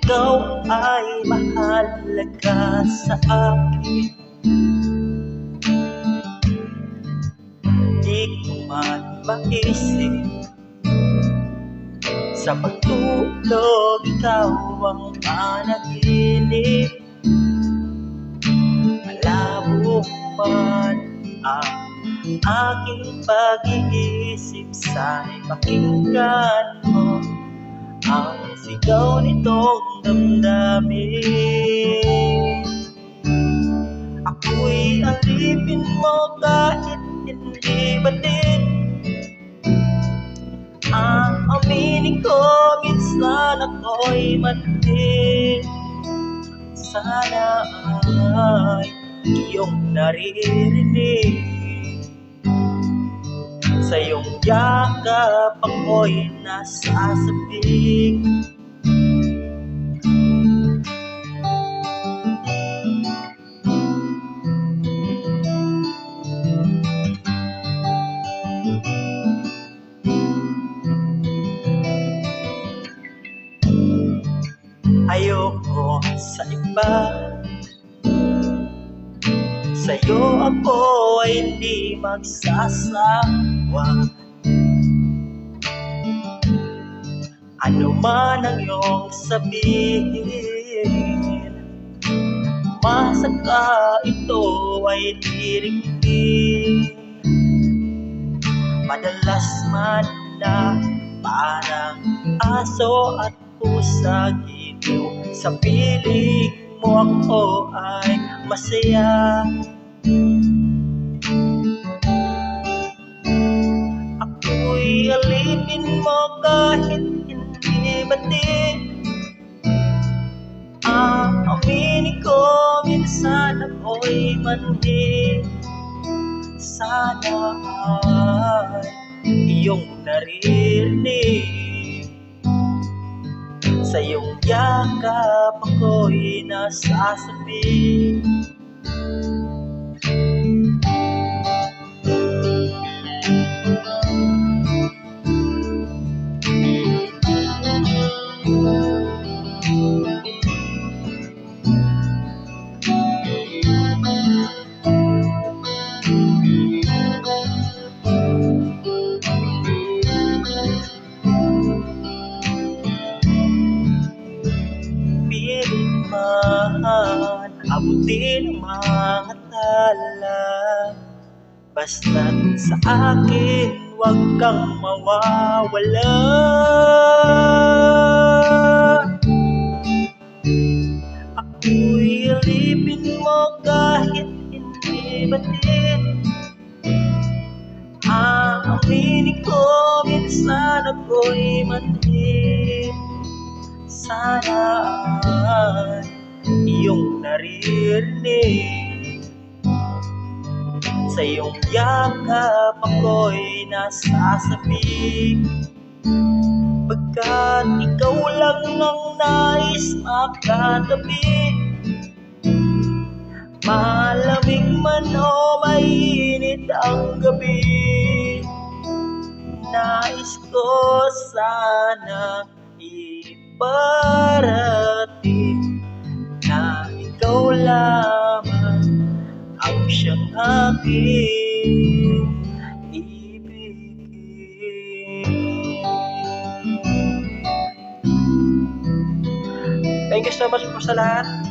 ikaw ay mahalaga sa akin. Di ko man maisip Sa pagtulog ikaw ang managinip Malabo man ang aking pag-iisip Sana'y pakinggan mo ang sigaw nitong damdamin. Ako'y alipin mo kahit hindi batid Ang aminin ko minsan ako'y manhid Sana ay iyong naririnig. Sa iyong yakap ako'y nasasabik Ayoko sa iba. Sa'yo ako ay hindi magsasawa. Ano man ang iyong sabihin Masaka ito ay diringgin Madalas man na parang aso at pusa giliw Sa piling mo ako ay masaya. Ako'y alipin mo kahit hindi batid Ang aminin ko minsan ako'y manhid Sana ay iyong naririnig. Sa iyong yakap ako'y nasasabi Pilit man abutin ang mga tala. Basta't sa akin huwag kang mawawala. Ako'y alipin mo kahit hindi batid Ang aminin ko minsan ako'y manhid Sana ay iyong naririnig? Sa iyong yakap ako'y nasasabik Pagkat ikaw lang ang nais makatabi Malamig man o mainit ang gabi Nais ko sana iparating so po sa lahat.